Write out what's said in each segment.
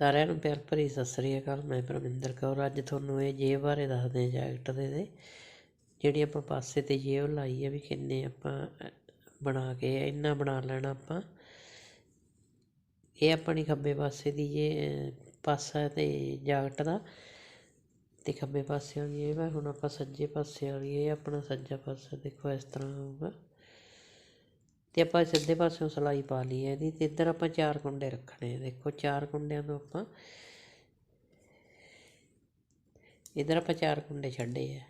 ਸਾਰਿਆਂ ਨੂੰ ਪਿਆਰ ਭਰੀ ਸਤਿ ਸ੍ਰੀ ਅਕਾਲ। ਮੈਂ ਪਰਮਿੰਦਰ ਕੌਰ। ਅੱਜ ਤੁਹਾਨੂੰ ਇਹ ਜੇਬ ਬਾਰੇ ਦੱਸਦੇ ਹਾਂ, ਜੈਕਟ ਦੇ ਦੇ। ਜਿਹੜੀ ਆਪਾਂ ਪਾਸੇ ਤੇ ਜੇਬ ਲਾਈ ਹੈ ਵੀ ਕਿੰਨੇ ਆਪਾਂ ਬਣਾ ਕੇ ਇੰਨਾ ਬਣਾ ਲੈਣਾ ਆਪਾਂ। ਇਹ ਆਪਣੀ ਖੱਬੇ ਪਾਸੇ ਦੀ ਜੇ ਪਾਸਾ ਤੇ ਜੈਕਟ ਦਾ। ਤੇ ਖੱਬੇ ਪਾਸੇ ਵਾਲੀ ਇਹ ਹੁਣ ਆਪਾਂ ਸੱਜੇ ਪਾਸੇ ਵਾਲੀ, ਇਹ ਆਪਣਾ ਸੱਜਾ ਪਾਸਾ ਦੇਖੋ ਇਸ ਤਰ੍ਹਾਂ ਹੋਊਗਾ। ਅਤੇ ਆਪਾਂ ਸਿੱਧੇ ਪਾਸਿਓਂ ਸਿਲਾਈ ਪਾ ਲਈ ਹੈ ਇਹਦੀ ਅਤੇ ਇੱਧਰ ਆਪਾਂ ਚਾਰ ਕੁੰਡੇ ਰੱਖਣੇ ਆ। ਦੇਖੋ, ਚਾਰ ਕੁੰਡਿਆਂ ਤੋਂ ਆਪਾਂ ਇੱਧਰ ਆਪਾਂ ਚਾਰ ਕੁੰਡੇ ਛੱਡੇ ਆ।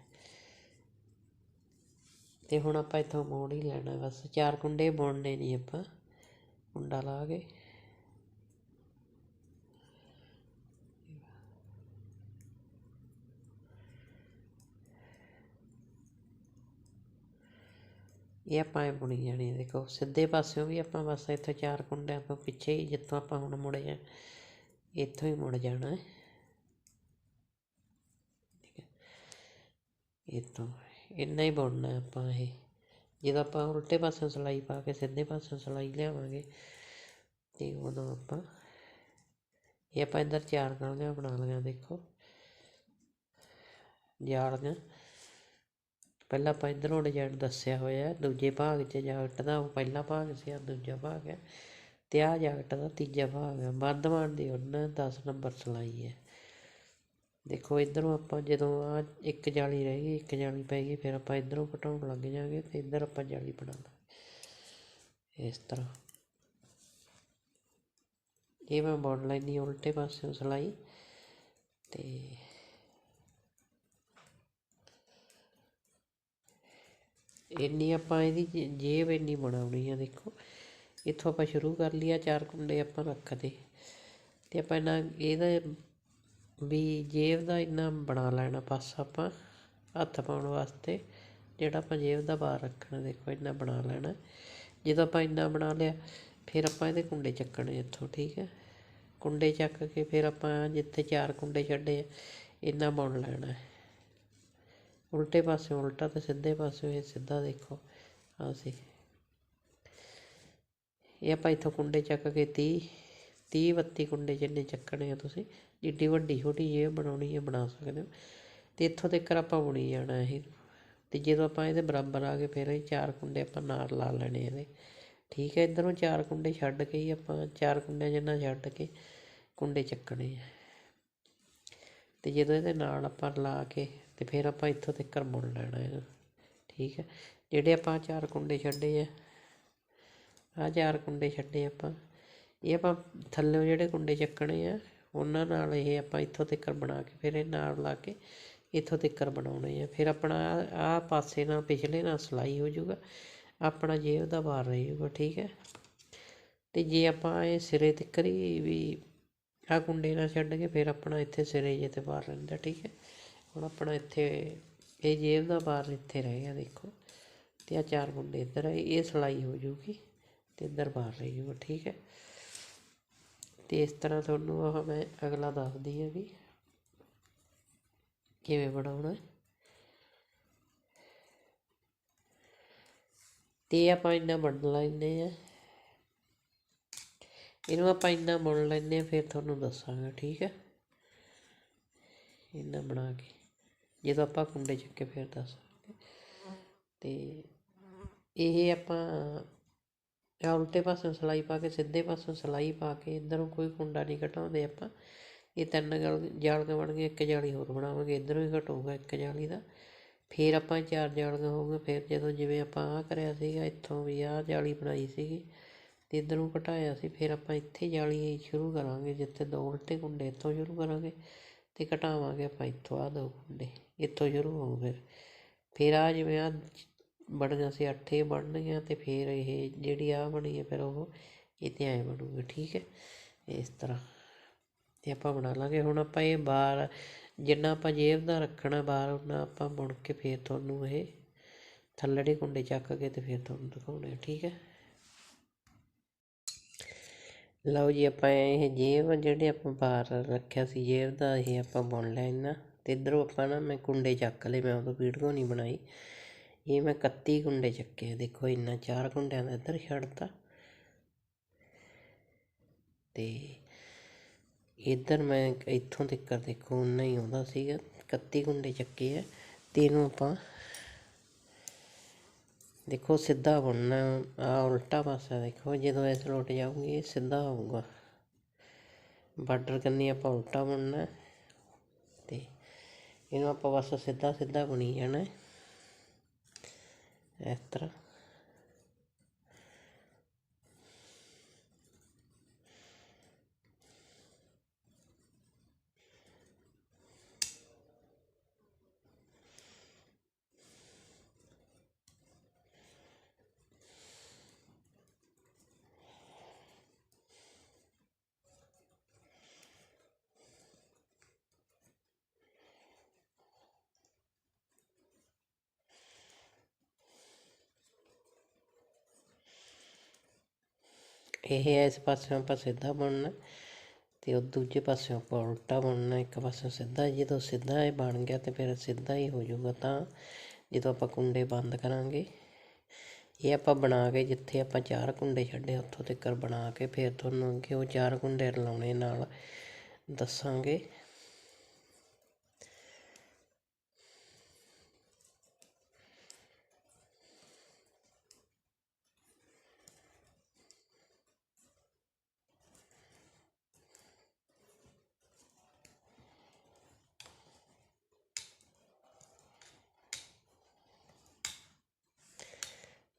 ਅਤੇ ਹੁਣ ਆਪਾਂ ਇੱਥੋਂ ਮੋੜ ਹੀ ਲੈਣਾ, ਬਸ ਚਾਰ ਕੁੰਡੇ ਬੁਣਨੇ ਨਹੀਂ ਆਪਾਂ। ਕੁੰਡਾ ਲਾ ਕੇ। ਇਹ ਆਪਾਂ ਇਹ ਬੁਣੀ ਜਾਣੀ ਹੈ ਦੇਖੋ, ਸਿੱਧੇ ਪਾਸਿਓਂ ਵੀ ਆਪਾਂ ਬਸ ਇੱਥੇ ਚਾਰ ਕੁੰਡਿਆਂ ਤੋਂ ਪਿੱਛੇ ਹੀ ਜਿੱਥੋਂ ਆਪਾਂ ਹੁਣ ਮੁੜੇ ਆ, ਇੱਥੋਂ ਹੀ ਮੁੜ ਜਾਣਾ ਹੈ। ਠੀਕ ਹੈ। ਇੱਥੋਂ ਇੰਨਾ ਹੀ ਬੁਣਨਾ ਆਪਾਂ ਇਹ। ਜਦੋਂ ਆਪਾਂ ਉਲਟੇ ਪਾਸਿਓਂ ਸਲਾਈ ਪਾ ਕੇ ਸਿੱਧੇ ਪਾਸਿਓਂ ਸਲਾਈ ਲਿਆਵਾਂਗੇ, ਤੇ ਉਦੋਂ ਆਪਾਂ, ਇਹ ਆਪਾਂ ਇੱਧਰ ਚਾਰ ਗਾਲੀਆਂ ਬਣਾ ਲਈਆਂ, ਦੇਖੋ। ਜਾਲੀਆਂ। ਪਹਿਲਾਂ ਆਪਾਂ ਇੱਧਰੋਂ ਡਿਜ਼ਾਇਨ ਦੱਸਿਆ ਹੋਇਆ ਦੂਜੇ ਭਾਗ 'ਚ ਜਾਕਟ ਦਾ ਉਹ ਪਹਿਲਾ ਭਾਗ ਸੀ ਆ ਦੂਜਾ ਭਾਗ ਹੈ। ਅਤੇ ਆਹ ਜਾਕਟ ਦਾ ਤੀਜਾ ਭਾਗ ਹੈ। ਮੱਧਵਾਨ ਦੀ ਉਹਨਾਂ 10 ਨੰਬਰ ਸਲਾਈ ਹੈ। ਦੇਖੋ, ਇੱਧਰੋਂ ਆਪਾਂ ਜਦੋਂ ਆ ਇੱਕ ਜਾਲੀ ਰਹਿ ਗਈ, ਇੱਕ ਜਾਲੀ ਪੈ ਗਈ, ਫਿਰ ਆਪਾਂ ਇੱਧਰੋਂ ਘਟਾਉਣ ਲੱਗ ਜਾਾਂਗੇ ਤੇ ਇੱਧਰ ਆਪਾਂ ਜਾਲੀ ਬਣਾ ਲਾਂਗੇ। ਇਸ ਤਰ੍ਹਾਂ। ਇਹ ਮੈਂ ਬੁਣ ਦੀ ਉਲਟੇ ਪਾਸੇ ਸਲਾਈ। ਤੇ ਇੰਨੀ ਆਪਾਂ ਇਹਦੀ ਜੇ- ਜੇਬ ਇੰਨੀ ਬਣਾਉਣੀ ਆ ਦੇਖੋ। ਇੱਥੋਂ ਆਪਾਂ ਸ਼ੁਰੂ ਕਰ ਲਿਆ ਚਾਰ ਕੁੰਡੇ ਆਪਾਂ ਰੱਖਦੇ। ਤੇ ਆਪਾਂ ਇਹਨਾਂ ਇਹਦਾ ਵੀ ਜੇਬ ਦਾ ਇੰਨਾ ਬਣਾ ਲੈਣਾ ਪਾਸਾ ਆਪਾਂ, ਹੱਥ ਪਾਉਣ ਵਾਸਤੇ। ਜਿਹੜਾ ਆਪਾਂ ਜੇਬ ਦਾ ਬਾਹਰ ਰੱਖਣਾ, ਦੇਖੋ ਇੰਨਾ ਬਣਾ ਲੈਣਾ। ਜਦੋਂ ਆਪਾਂ ਇੰਨਾ ਬਣਾ ਲਿਆ, ਫਿਰ ਆਪਾਂ ਇਹਦੇ ਕੁੰਡੇ ਚੱਕਣੇ ਇੱਥੋਂ, ਠੀਕ ਹੈ। ਕੁੰਡੇ ਚੱਕ ਕੇ ਫਿਰ ਆਪਾਂ ਜਿੱਥੇ ਚਾਰ ਕੁੰਡੇ ਛੱਡੇ ਆ, ਇੰਨਾ ਬੁਣ ਲੈਣਾ। ਉਲਟੇ ਪਾਸੇ, ਉਲਟਾ ਤੇ ਸਿੱਧੇ ਪਾਸੇ, ਇਹ ਸਿੱਧਾ ਦੇਖੋ। ਆਹ ਸੀ। ਇਹ ਆਪਾਂ ਇੱਥੋਂ ਕੁੰਡੇ ਚੱਕ ਕੇ 30 30 32 ਕੁੰਡੇ ਜਿੰਨੇ ਚੱਕਣੇ ਆ ਤੁਸੀਂ, ਜਿੱਡੀ ਵੱਡੀ ਛੋਟੀ ਜੇ ਬਣਾਉਣੀ ਹੈ ਬਣਾ ਸਕਦੇ ਹੋ। ਤੇ ਇੱਥੋਂ ਤੱਕ ਆਪਾਂ ਬੁਣੀ ਜਾਣਾ ਇਹ। ਤੇ ਜਦੋਂ ਆਪਾਂ ਇਹਦੇ ਬਰਾਬਰ ਆ ਗਏ, ਫਿਰ ਇਹ ਚਾਰ ਕੁੰਡੇ ਆਪਾਂ ਨਾਲ ਲਾ ਲੈਣੇ ਇਹਦੇ। ਠੀਕ ਹੈ, ਇਧਰੋਂ ਚਾਰ ਕੁੰਡੇ ਛੱਡ ਕੇ ਹੀ ਆਪਾਂ ਚਾਰ ਕੁੰਡੇ ਜਿੰਨਾ ਛੱਡ ਕੇ ਕੁੰਡੇ ਚੱਕਣੇ ਆ। ਤੇ ਜਦੋਂ ਇਹਦੇ ਨਾਲ ਆਪਾਂ ਲਾ ਕੇ ਅਤੇ ਫਿਰ ਆਪਾਂ ਇੱਥੋਂ ਤੱਕ ਮੁੜ ਲੈਣਾ ਇਹਨੂੰ ਠੀਕ ਹੈ। ਜਿਹੜੇ ਆਪਾਂ ਚਾਰ ਕੁੰਡੇ ਛੱਡੇ ਆ ਆ ਚਾਰ ਕੁੰਡੇ ਛੱਡੇ ਆਪਾਂ। ਇਹ ਆਪਾਂ ਥੱਲੇ ਜਿਹੜੇ ਕੁੰਡੇ ਚੱਕਣੇ ਆ, ਉਹਨਾਂ ਨਾਲ ਇਹ ਆਪਾਂ ਇੱਥੋਂ ਤੱਕ ਬਣਾ ਕੇ ਫਿਰ ਇਹ ਨਾਲ ਲਾ ਕੇ ਇੱਥੋਂ ਤੱਕ ਬਣਾਉਣੇ ਆ। ਫਿਰ ਆਪਣਾ ਆ ਪਾਸੇ ਨਾਲ ਪਿਛਲੇ ਨਾਲ ਸਲਾਈ ਹੋ ਜਾਊਗਾ। ਆਪਣਾ ਜੇਬ ਦਾ ਬਾਹਰ ਰਹਿ ਜਾਊਗਾ। ਠੀਕ ਹੈ। ਤੇ ਜੇ ਆਪਾਂ ਇਹ ਸਿਰੇ ਤੱਕ ਹੀ ਵੀ ਆ ਕੁੰਡੇ ਨਾਲ ਛੱਡ ਕੇ ਫਿਰ ਆਪਣਾ ਇੱਥੇ ਸਿਰੇ ਜੇ ਤੇ ਬਾਹਰ ਰਹਿੰਦਾ। ਠੀਕ ਹੈ। ਹੁਣ ਆਪਣਾ ਇੱਥੇ, ਇਹ ਜੇਬ ਦਾ ਬਾਰ ਇੱਥੇ ਰਹਿ ਗਿਆ, ਦੇਖੋ। ਤੇ ਆ ਚਾਰ ਮੁੰਡੇ ਇੱਧਰ ਆਏ, ਇਹ ਸਲਾਈ ਹੋ ਜਾਊਗੀ ਤੇ ਇੱਧਰ ਬਾਹਰ ਰਹਿ ਜਾਊਗਾ ਠੀਕ ਹੈ। ਤੇ ਇਸ ਤਰ੍ਹਾਂ ਤੁਹਾਨੂੰ ਆਹ ਮੈਂ ਅਗਲਾ ਦੱਸਦੀ ਹਾਂ ਵੀ ਕਿਵੇਂ ਬਣਾਉਣਾ ਹੈ। ਤੇ ਇਹ ਆਪਾਂ ਇੰਨਾ ਬਣ ਲੈਂਦੇ ਆ ਇਹਨੂੰ ਆਪਾਂ ਇੰਨਾ ਬੁਣ ਲੈਂਦੇ ਆ ਫਿਰ ਤੁਹਾਨੂੰ ਦੱਸਾਂਗਾ, ਠੀਕ ਹੈ। ਇੰਨਾ ਬਣਾ ਕੇ। ਜਦੋਂ ਆਪਾਂ ਕੁੰਡੇ ਚੱਕ ਕੇ ਫਿਰ ਦੱਸਾਂਗੇ ਅਤੇ ਇਹ ਆਪਾਂ ਆਹ ਉਲਟੇ ਪਾਸੇ ਸਲਾਈ ਪਾ ਕੇ, ਸਿੱਧੇ ਪਾਸੇ ਸਲਾਈ ਪਾ ਕੇ, ਇੱਧਰੋਂ ਕੋਈ ਕੁੰਡਾ ਨਹੀਂ ਘਟਾਉਂਦੇ ਆਪਾਂ। ਇਹ ਤਿੰਨ ਗਲ ਜਾਲੀਆਂ ਬਣ ਗਈਆਂ ਇੱਕ ਜਾਲੀ ਹੋਰ ਬਣਾਵਾਂਗੇ, ਇੱਧਰੋਂ ਹੀ ਘਟੂਗਾ ਇੱਕ ਜਾਲੀ ਦਾ। ਫਿਰ ਆਪਾਂ ਚਾਰ ਜਾਲੀਆਂ ਹੋਊਗਾ ਫਿਰ ਜਦੋਂ ਜਿਵੇਂ ਆਪਾਂ ਆਹ ਕਰਿਆ ਸੀਗਾ, ਇੱਥੋਂ ਵੀ ਆਹ ਜਾਲੀ ਬਣਾਈ ਸੀਗੀ ਤੇ ਇੱਧਰੋਂ ਘਟਾਇਆ ਸੀ, ਫਿਰ ਆਪਾਂ ਇੱਥੇ ਜਾਲੀ ਸ਼ੁਰੂ ਕਰਾਂਗੇ, ਜਿੱਥੇ ਦੋ ਉਲਟੇ ਕੁੰਡੇ ਇੱਥੋਂ ਸ਼ੁਰੂ ਕਰਾਂਗੇ ਤੇ ਘਟਾਵਾਂਗੇ ਆਪਾਂ ਇੱਥੋਂ ਆ ਦੋ ਕੁੰਡੇ। ਇੱਥੋਂ ਸ਼ੁਰੂ ਹੋਊ ਫਿਰ। ਫਿਰ ਆਹ ਜਿਵੇਂ ਆਹ ਬਣੀਆਂ ਸੀ, ਅੱਠੇ ਬਣਨਗੀਆਂ ਅਤੇ ਫਿਰ ਇਹ ਜਿਹੜੀ ਆਹ ਬਣੀ ਹੈ ਫਿਰ ਉਹ ਇਹ ਤਾਂ ਐਂ ਬਣੂਗੀ, ਠੀਕ ਹੈ? ਇਸ ਤਰ੍ਹਾਂ। ਅਤੇ ਆਪਾਂ ਬਣਾ ਲਾਂਗੇ। ਹੁਣ ਆਪਾਂ ਇਹ ਬਾਰ ਜਿੰਨਾ ਆਪਾਂ ਜੇਬ ਦਾ ਰੱਖਣਾ ਬਾਰ ਉਨਾ ਆਪਾਂ ਬੁਣ ਕੇ ਫਿਰ ਤੁਹਾਨੂੰ ਇਹ ਥੱਲੜੇ ਕੁੰਡੇ ਚੱਕ ਕੇ ਤੇ ਫਿਰ ਤੁਹਾਨੂੰ ਦਿਖਾਉਣੇ ਠੀਕ ਹੈ? ਲਓ ਜੀ, ਆਪਾਂ ਇਹ ਜੇਬ ਜਿਹੜੇ ਆਪਾਂ ਬਾਹਰ ਰੱਖਿਆ ਸੀ, ਜੇਬ ਦਾ ਇਹ ਆਪਾਂ ਬੁਣ ਲਿਆ ਇਹਨਾਂ ਅਤੇ ਇੱਧਰੋਂ ਆਪਾਂ ਨਾ ਮੈਂ ਕੁੰਡੇ ਚੱਕ ਲਏ, ਮੈਂ ਉਦੋਂ ਵੀਡੀਓ ਨਹੀਂ ਬਣਾਈ। ਇਹ ਮੈਂ 31 ਕੁੰਡੇ ਚੱਕੇ ਦੇਖੋ ਇੰਨਾ ਚਾਰ ਕੁੰਡਿਆਂ ਦਾ ਇੱਧਰ ਛੱਡਤਾ। ਤੇ ਇੱਧਰ ਮੈਂ ਇੱਥੋਂ ਤੱਕ ਦੇਖੋ ਉਨਾ ਹੀ ਆਉਂਦਾ ਸੀਗਾ 31 ਕੁੰਡੇ ਚੱਕੇ ਆ। ਤੇ ਇਹਨੂੰ ਆਪਾਂ ਦੇਖੋ ਸਿੱਧਾ ਬੁਣਨਾ, ਆ ਉਲਟਾ ਪਾਸਾ ਦੇਖੋ, ਜਦੋਂ ਇਸ ਲੁੱਟ ਜਾਊਗੀ ਇਹ ਸਿੱਧਾ ਹੋਊਗਾ ਬਾਰਡਰ ਕੰਨੀ ਆਪਾਂ ਉਲਟਾ ਬੁਣਨਾ। ਇਹਨੂੰ ਆਪਾਂ ਬਸ ਸਿੱਧਾ ਸਿੱਧਾ ਬੁਣੀ ਜਾਣਾ ਇਸ ਤਰ੍ਹਾਂ ਇਹ ਇਸ ਪਾਸਿਓਂ ਆਪਾਂ ਸਿੱਧਾ ਬੁਣਨਾ ਤੇ ਉਹ ਦੂਜੇ ਪਾਸਿਓਂ ਆਪਾਂ ਉਲਟਾ ਬੁਣਨਾ, ਇੱਕ ਪਾਸਿਓਂ ਸਿੱਧਾ। ਜਦੋਂ ਸਿੱਧਾ ਇਹ ਬਣ ਗਿਆ ਤੇ ਫਿਰ ਸਿੱਧਾ ਹੀ ਹੋ ਜਾਊਗਾ ਤਾਂ ਜਦੋਂ ਆਪਾਂ ਕੁੰਡੇ ਬੰਦ ਕਰਾਂਗੇ, ਇਹ ਆਪਾਂ ਬਣਾ ਕੇ ਜਿੱਥੇ ਆਪਾਂ ਚਾਰ ਕੁੰਡੇ ਛੱਡੇ ਉੱਥੋਂ ਤੱਕ ਬਣਾ ਕੇ ਫਿਰ ਤੁਹਾਨੂੰ ਅੱਗੇ ਉਹ ਚਾਰ ਕੁੰਡੇ ਰਲਾਉਣੇ ਨਾਲ ਦੱਸਾਂਗੇ।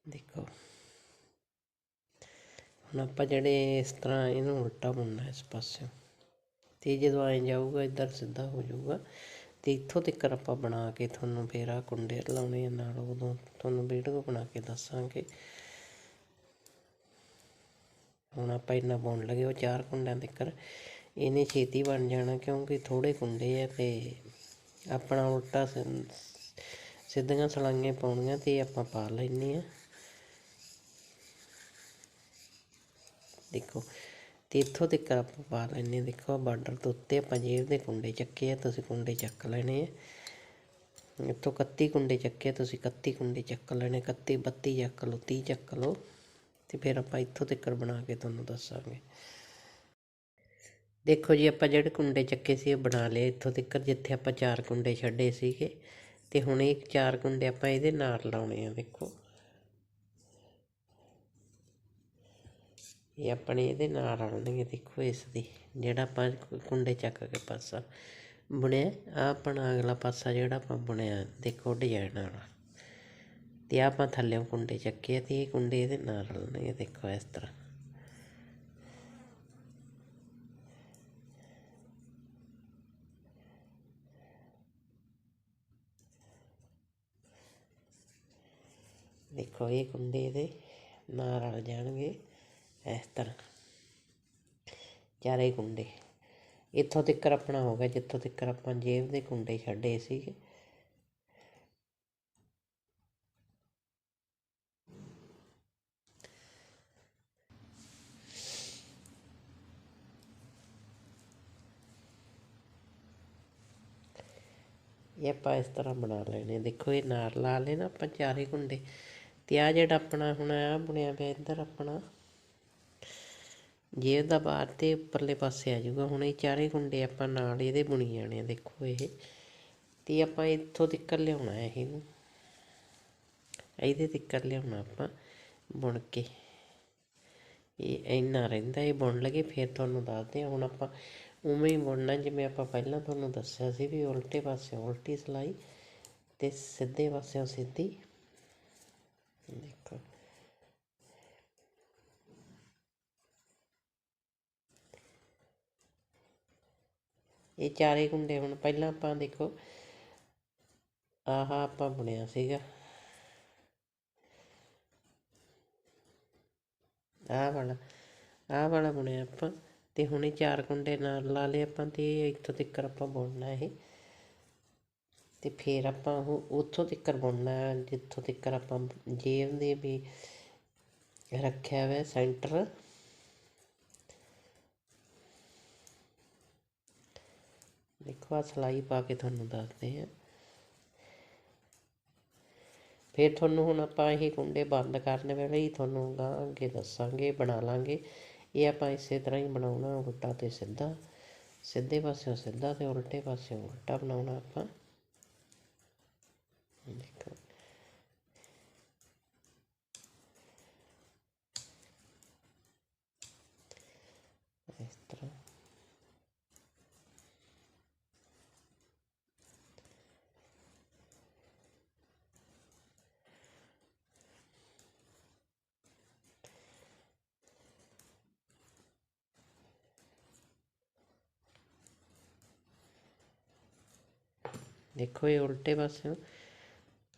ਦੇਖੋ। ਹੁਣ ਆਪਾਂ ਜਿਹੜੇ ਇਸ ਤਰ੍ਹਾਂ ਇਹਨੂੰ ਉਲਟਾ ਬੁਣਨਾ ਇਸ ਪਾਸਿਓਂ ਤੇ ਜਦੋਂ ਐਂ ਜਾਊਗਾ, ਇੱਧਰ ਸਿੱਧਾ ਹੋ ਜਾਊਗਾ। ਤੇ ਇੱਥੋਂ ਤੱਕ ਆਪਾਂ ਬਣਾ ਕੇ ਤੁਹਾਨੂੰ ਫੇਰ ਆ ਕੁੰਡੇ ਲਾਉਣੇ ਆ ਨਾਲ, ਉਦੋਂ ਤੁਹਾਨੂੰ ਵੀਡੀਓ ਬਣਾ ਕੇ ਦੱਸਾਂਗੇ। ਹੁਣ ਆਪਾਂ ਇੰਨਾ ਬੁਣ ਲਗੇ, ਉਹ ਚਾਰ ਕੁੰਡਿਆਂ ਤੱਕ। ਇਹਨੇ ਛੇਤੀ ਬਣ ਜਾਣਾ, ਕਿਉਂਕਿ ਥੋੜੇ ਕੁੰਡੇ ਆ ਤੇ ਆਪਣਾ ਉਲਟਾ ਸਿ- ਸਿੱਧੀਆਂ ਸਲਾਈਆਂ ਪਾਉਣੀਆਂ ਤੇ ਆਪਾਂ ਪਾ ਲੈਣੇ ਆ। ਦੇਖੋ ਤੇ ਇੱਥੋਂ ਤੱਕ ਆਪਾਂ ਪਾ ਲੈਣੇ ਦੇਖੋ ਬਾਰਡਰ ਤੋਂ ਉੱਤੇ ਆਪਾਂ ਜੇਬ ਦੇ ਕੁੰਡੇ ਚੱਕੇ ਆ ਤੁਸੀਂ ਕੁੰਡੇ ਚੱਕ ਲੈਣੇ ਆ। ਇੱਥੋਂ 31 ਕੁੰਡੇ ਚੱਕੇ ਆ, ਤੁਸੀਂ 31 ਕੁੰਡੇ ਚੱਕ ਲੈਣੇ 31 32 ਚੱਕ ਲਓ 30 ਚੱਕ ਲਓ ਤੇ ਫਿਰ ਆਪਾਂ ਇੱਥੋਂ ਤੱਕ ਬਣਾ ਕੇ ਤੁਹਾਨੂੰ ਦੱਸਾਂਗੇ। ਦੇਖੋ ਜੀ ਆਪਾਂ ਜਿਹੜੇ ਕੁੰਡੇ ਚੱਕੇ ਸੀ ਇਹ ਬਣਾ ਲਏ ਇੱਥੋਂ ਤੱਕ ਜਿੱਥੇ ਆਪਾਂ ਚਾਰ ਕੁੰਡੇ ਛੱਡੇ ਸੀਗੇ। ਤੇ ਹੁਣ ਇਹ ਚਾਰ ਕੁੰਡੇ ਆਪਾਂ ਇਹਦੇ ਨਾਲ ਲਾਉਣੇ ਆ ਦੇਖੋ। ਇਹ ਆਪਣੇ ਇਹਦੇ ਨਾਲ ਰਲਣਗੇ, ਦੇਖੋ ਇਸ ਦੀ। ਜਿਹੜਾ ਆਪਾਂ ਕੁੰਡੇ ਚੱਕ ਕੇ ਪਾਸਾ ਬੁਣਿਆ ਆ ਆਪਣਾ ਅਗਲਾ ਪਾਸਾ ਜਿਹੜਾ ਆਪਾਂ ਬੁਣਿਆ, ਦੇਖੋ ਡਿਜ਼ਾਈਨ ਵਾਲਾ। ਤੇ ਆਹ ਆਪਾਂ ਥੱਲੇ ਕੁੰਡੇ ਚੱਕੇ ਆ ਤੇ ਇਹ ਕੁੰਡੇ ਇਹਦੇ ਨਾਲ ਰਲਣਗੇ, ਦੇਖੋ ਇਸ ਤਰ੍ਹਾਂ। ਦੇਖੋ ਇਹ ਕੁੰਡੇ ਇਹਦੇ ਨਾਲ ਰਲ ਜਾਣਗੇ। ਇਸ ਤਰ੍ਹਾਂ। ਚਾਰੇ ਕੁੰਡੇ, ਇੱਥੋਂ ਤੱਕ ਆਪਣਾ ਹੋ ਗਿਆ, ਜਿੱਥੋਂ ਤੱਕ ਆਪਾਂ ਜੇਬ ਦੇ ਕੁੰਡੇ ਛੱਡੇ ਸੀਗੇ। ਇਹ ਆਪਾਂ ਇਸ ਤਰ੍ਹਾਂ ਬਣਾ ਲੈਣੇ ਦੇਖੋ, ਇਹ ਨਾਲ ਲਾ ਲੈਣਾ ਆਪਾਂ ਚਾਰੇ ਕੁੰਡੇ, ਤੇ ਆ ਜਿਹੜਾ ਆਪਣਾ ਹੁਣ ਆ ਬੁਣਿਆ ਪਿਆ, ਇੱਧਰ ਆਪਣਾ ਜੇਬ ਦਾ ਬਾਹਰ ਤੇ ਉੱਪਰਲੇ ਪਾਸੇ ਆ ਜਾਊਗਾ। ਹੁਣ ਇਹ ਚਾਰੇ ਕੁੰਡੇ ਆਪਾਂ ਨਾਲ ਇਹਦੇ ਬੁਣੀ ਜਾਣੇ ਆ, ਦੇਖੋ ਇਹ। ਤੇ ਆਪਾਂ ਇੱਥੋਂ ਤੱਕ ਲਿਆਉਣਾ ਹੈ ਇਹਨੂੰ। ਇਹਦੇ ਤੱਕ ਲਿਆਉਣਾ ਆਪਾਂ ਬੁਣ ਕੇ। ਇਹ ਇੰਨਾ ਰਹਿੰਦਾ, ਇਹ ਬੁਣ ਲਗੇ, ਫਿਰ ਤੁਹਾਨੂੰ ਦੱਸਦੇ ਹਾਂ। ਹੁਣ ਆਪਾਂ ਉਵੇਂ ਹੀ ਬੁਣਨਾ, ਜਿਵੇਂ ਆਪਾਂ ਪਹਿਲਾਂ ਤੁਹਾਨੂੰ ਦੱਸਿਆ ਸੀ ਵੀ ਉਲਟੇ ਪਾਸੇ ਉਲਟੀ ਸਿਲਾਈ ਤੇ ਸਿੱਧੇ ਪਾਸਿਓਂ ਸਿੱਧੀ। ਦੇਖੋ। ਇਹ ਚਾਰੇ ਕੁੰਡੇ ਹੁਣ ਪਹਿਲਾਂ ਆਪਾਂ ਦੇਖੋ, ਆਹ ਆਪਾਂ ਬੁਣਿਆ ਸੀਗਾ। ਆਹ ਵਾਲਾ ਆਹ ਵਾਲਾ ਬੁਣਿਆ ਆਪਾਂ ਤੇ ਹੁਣ ਇਹ ਚਾਰ ਕੁੰਡੇ ਨਾਲ ਲਾ ਲਏ ਆਪਾਂ ਤੇ ਇੱਥੋਂ ਤੱਕ ਆਪਾਂ ਬੁਣਨਾ ਇਹ। ਤੇ ਫਿਰ ਆਪਾਂ ਉਹ ਉੱਥੋਂ ਤੱਕ ਬੁਣਨਾ, ਜਿੱਥੋਂ ਤੱਕ ਆਪਾਂ ਜੇਬ ਦੇ ਵੀ ਰੱਖਿਆ ਹੋਇਆ ਸੈਂਟਰ ਦੇਖੋ ਆ ਸਲਾਈ ਪਾ ਕੇ ਤੁਹਾਨੂੰ ਦੱਸਦੇ ਹਾਂ। ਫਿਰ ਤੁਹਾਨੂੰ ਹੁਣ ਆਪਾਂ ਇਹ ਕੁੰਡੇ ਬੰਦ ਕਰਨ ਵੇਲੇ ਹੀ ਤੁਹਾਨੂੰ ਗਾਂ ਅੱਗੇ ਦੱਸਾਂਗੇ, ਬਣਾ ਲਾਂਗੇ। ਇਹ ਆਪਾਂ ਇਸੇ ਤਰ੍ਹਾਂ ਹੀ ਬਣਾਉਣਾ, ਉਲਟਾ ਤੇ ਸਿੱਧਾ। ਸਿੱਧੇ ਪਾਸਿਓਂ ਸਿੱਧਾ ਤੇ ਉਲਟੇ ਪਾਸਿਓਂ ਉਲਟਾ ਬਣਾਉਣਾ ਆਪਾਂ ਦੇਖੋ ਇਸ ਤਰ੍ਹਾਂ ਦੇਖੋ ਇਹ ਉਲਟੇ ਪਾਸਿਓਂ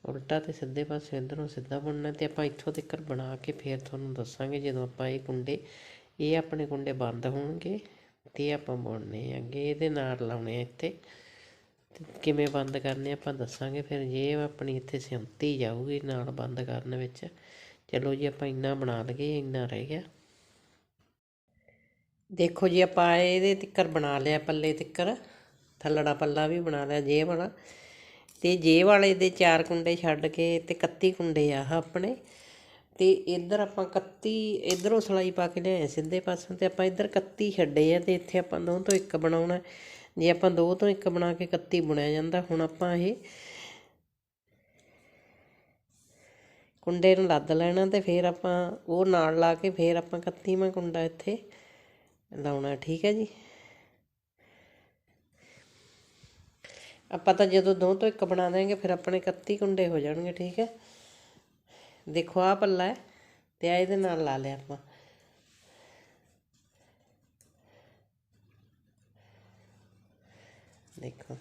ਉਲਟਾ ਤੇ ਸਿੱਧੇ ਪਾਸੇ ਇਧਰੋਂ ਸਿੱਧਾ ਬਣਨਾ ਤੇ ਆਪਾਂ ਇੱਥੋਂ ਤੱਕ ਬਣਾ ਕੇ ਫਿਰ ਤੁਹਾਨੂੰ ਦੱਸਾਂਗੇ ਜਦੋਂ ਆਪਾਂ ਇਹ ਕੁੰਡੇ, ਇਹ ਆਪਣੇ ਕੁੰਡੇ ਬੰਦ ਹੋਣਗੇ ਤੇ ਇਹ ਆਪਾਂ ਬੁਣਨੇ ਆਂਗੇ ਇਹਦੇ ਨਾਲ ਲਾਉਣੇ ਆ ਇੱਥੇ। ਤੇ ਕਿਵੇਂ ਬੰਦ ਕਰਨੇ ਆਪਾਂ ਦੱਸਾਂਗੇ, ਫਿਰ ਜੇ ਆਪਣੀ ਇੱਥੇ ਸਿਉਂਤੀ ਜਾਊਗੀ ਨਾਲ ਬੰਦ ਕਰਨ ਵਿੱਚ। ਚਲੋ ਜੀ, ਆਪਾਂ ਇੰਨਾ ਬਣਾ ਲਈਏ, ਇੰਨਾ ਰਹਿ ਗਿਆ। ਦੇਖੋ ਜੀ, ਆਪਾਂ ਇਹਦੇ ਤਿੱਕਰ ਬਣਾ ਲਿਆ, ਪੱਲੇ ਤਿੱਕਰ। ਥੱਲੜਾ ਪੱਲਾ ਵੀ ਬਣਾ ਲਿਆ ਜੇਬ ਵਾਲਾ। ਤੇ ਜੇਬ ਵਾਲੇ ਦੇ ਚਾਰ ਕੁੰਡੇ ਛੱਡ ਕੇ ਤੇ 31 ਕੁੰਡੇ ਆ ਆਹ ਆਪਣੇ। ਤੇ ਇੱਧਰ ਆਪਾਂ 31 ਇਧਰੋਂ ਸਲਾਈ ਪਾ ਕੇ ਲਿਆਏ ਸਿੱਧੇ ਪਾਸੋਂ ਤੇ ਆਪਾਂ ਇੱਧਰ 31 ਛੱਡੇ ਆ ਤੇ ਇੱਥੇ ਆਪਾਂ ਦੋ ਤੋਂ ਇੱਕ ਬਣਾਉਣਾ। ਜੇ ਆਪਾਂ ਦੋ ਤੋਂ ਇੱਕ ਬਣਾ ਕੇ 31 ਬੁਣਿਆ ਜਾਂਦਾ, ਹੁਣ ਆਪਾਂ ਇਹ ਕੁੰਡੇ ਨੂੰ ਲੱਦ ਲੈਣਾ ਤੇ ਫਿਰ ਆਪਾਂ ਉਹ ਨਾਲ ਲਾ ਕੇ ਫਿਰ ਆਪਾਂ 31ਵਾਂ ਕੁੰਡਾ ਇੱਥੇ ਲਾਉਣਾ, ਠੀਕ ਹੈ ਜੀ? ਆਪਾਂ ਤਾਂ ਜਦੋਂ ਦੋ ਤੋਂ ਇੱਕ ਬਣਾ ਦੇਂਗੇ ਫਿਰ ਆਪਣੇ 31 ਕੁੰਡੇ ਹੋ ਜਾਣਗੇ, ਠੀਕ ਹੈ? ਦੇਖੋ ਆ ਪੱਲਾ ਹੈ ਤੇ ਆ ਇਹਦੇ ਨਾਲ ਲਾ ਲਿਆ ਆਪਾਂ। ਦੇਖੋ।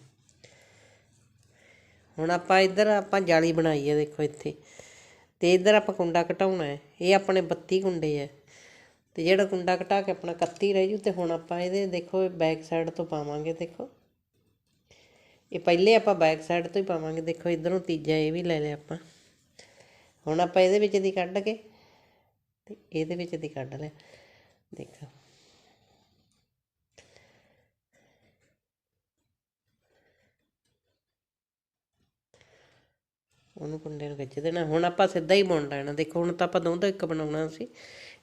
ਹੁਣ ਆਪਾਂ ਇੱਧਰ, ਆਪਾਂ ਜਾਲੀ ਬਣਾਈ ਹੈ, ਦੇਖੋ ਇੱਥੇ। ਤੇ ਇੱਧਰ ਆਪਾਂ ਕੁੰਡਾ ਘਟਾਉਣਾ ਹੈ। ਇਹ ਆਪਣੇ 32 ਕੁੰਡੇ ਹੈ। ਤੇ ਜਿਹੜਾ ਕੁੰਡਾ ਘਟਾ ਕੇ ਆਪਣਾ 31 ਰਹਿ ਜੂ, ਤੇ ਹੁਣ ਆਪਾਂ ਇਹਦੇ, ਦੇਖੋ ਬੈਕ ਸਾਈਡ ਤੋਂ ਪਾਵਾਂਗੇ, ਦੇਖੋ। ਇਹ ਪਹਿਲੇ ਆਪਾਂ ਬੈਕ ਸਾਈਡ ਤੋਂ ਹੀ ਪਾਵਾਂਗੇ। ਦੇਖੋ, ਇਧਰੋਂ ਤੀਜਾ ਇਹ ਵੀ ਲੈ ਲਿਆ ਆਪਾਂ। ਹੁਣ ਆਪਾਂ ਇਹਦੇ ਵਿੱਚ ਦੀ ਕੱਢ ਕੇ ਤੇ ਇਹਦੇ ਵਿੱਚ ਦੀ ਕੱਢ ਲਿਆ। ਦੇਖੋ। ਉਹਨੂੰ ਕੁੰਡੇ ਨੂੰ ਖਿੱਚ ਦੇਣਾ। ਹੁਣ ਆਪਾਂ ਸਿੱਧਾ ਹੀ ਬੁਣ ਲੈਣਾ। ਦੇਖੋ, ਹੁਣ ਤਾਂ ਆਪਾਂ ਦੋ ਤੋਂ ਇੱਕ ਬਣਾਉਣਾ ਸੀ।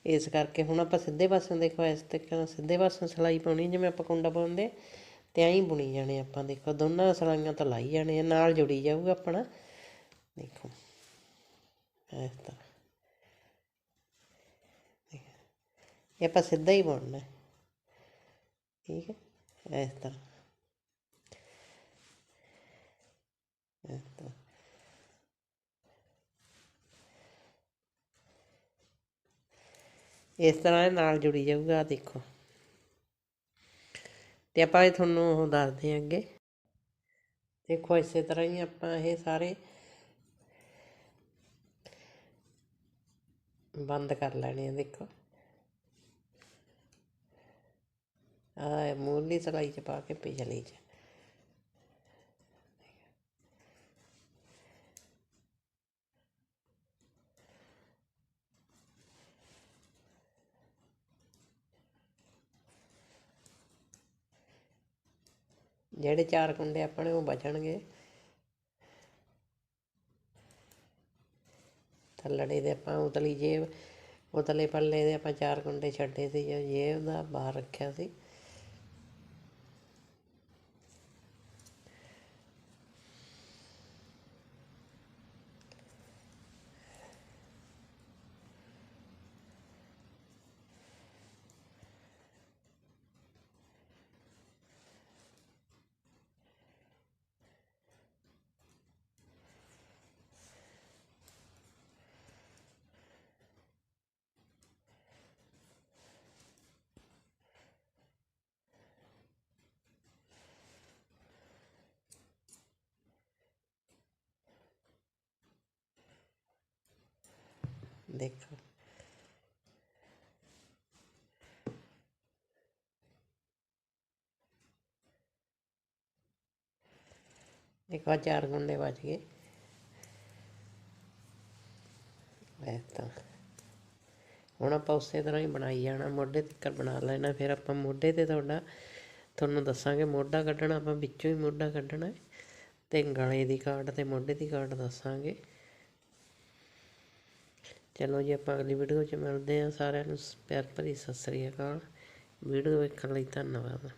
ਇਸ ਕਰਕੇ ਹੁਣ ਆਪਾਂ ਸਿੱਧੇ ਪਾਸਿਓਂ ਦੇਖੋ, ਇਸ ਤਰੀਕੇ ਨਾਲ ਸਿੱਧੇ ਪਾਸਿਓਂ ਸਲਾਈ ਪਾਉਣੀ, ਜਿਵੇਂ ਆਪਾਂ ਕੁੰਡਾ ਪਾਉਂਦੇ ਤੇ ਐਂ ਹੀ ਬੁਣੀ ਜਾਣੇ ਆਪਾਂ, ਦੇਖੋ ਦੋਨਾਂ ਸਲਾਈਆਂ ਤਾਂ ਲਾਈ ਜਾਣੇ ਨਾਲ ਜੁੜੀ ਜਾਊਗਾ ਆਪਣਾ। ਦੇਖੋ ਇਸ ਤਰ੍ਹਾਂ ਇਹ ਆਪਾਂ ਸਿੱਧਾ ਹੀ ਬੁਣਨਾ। ਠੀਕ ਹੈ ਇਸ ਤਰ੍ਹਾਂ ਇਸ ਤਰ੍ਹਾਂ ਇਸ ਤਰ੍ਹਾਂ ਨਾਲ ਜੁੜੀ ਜਾਊਗਾ ਦੇਖੋ। ਤੇ ਆਪਾਂ ਇਹ ਤੁਹਾਨੂੰ ਉਹ ਦੱਸਦੇ ਹਾਂ ਅੱਗੇ। ਦੇਖੋ ਇਸੇ ਤਰ੍ਹਾਂ ਹੀ ਆਪਾਂ ਇਹ ਸਾਰੇ ਬੰਦ ਕਰ ਲੈਣੇ ਆ, ਦੇਖੋ। ਆ ਮੂਲੀ ਸਲਾਈ ਚ ਪਾ ਕੇ ਪਿਛਲੀ ਚ। ਜਿਹੜੇ ਚਾਰ ਕੁੰਡੇ ਆਪਣੇ ਉਹ ਬਚਣਗੇ। ਥੱਲੜੇ ਦੇ ਆਪਾਂ ਉਤਲੀ ਜੇਬ, ਉਤਲੇ ਪੱਲੇ ਦੇ ਆਪਾਂ ਚਾਰ ਕੁੰਡੇ ਛੱਡੇ ਸੀ, ਜੋ ਜੇਬ ਦਾ ਬਾਹਰ ਰੱਖਿਆ ਸੀ। ਦੇਖੋ। ਦੇਖੋ ਆਹ ਚਾਰ ਗੁੰਡੇ ਵੱਜ ਗਏ। ਇਹ ਤਾਂ। ਹੁਣ ਆਪਾਂ ਉਸੇ ਤਰ੍ਹਾਂ ਹੀ ਬਣਾਈ ਜਾਣਾ, ਮੋਢੇ ਤੱਕ ਬਣਾ ਲੈਣਾ, ਫਿਰ ਆਪਾਂ ਮੋਢੇ ਤੇ ਤੁਹਾਡਾ, ਤੁਹਾਨੂੰ ਦੱਸਾਂਗੇ ਮੋਢਾ ਕੱਢਣਾ, ਆਪਾਂ ਵਿੱਚੋਂ ਹੀ ਮੋਢਾ ਕੱਢਣਾ ਹੈ। ਤੇ ਗਲੇ ਦੀ ਕਾਟ ਤੇ ਮੋਢੇ ਦੀ ਕਾਟ ਦੱਸਾਂਗੇ। ਚਲੋ ਜੀ ਆਪਾਂ ਅਗਲੀ ਵੀਡੀਓ 'ਚ ਮਿਲਦੇ ਹਾਂ ਸਾਰਿਆਂ ਨੂੰ। ਪਿਆਰ ਭਰੀ ਸਤਿ ਸ੍ਰੀ ਅਕਾਲ। ਵੀਡੀਓ ਵੇਖਣ ਲਈ ਧੰਨਵਾਦ।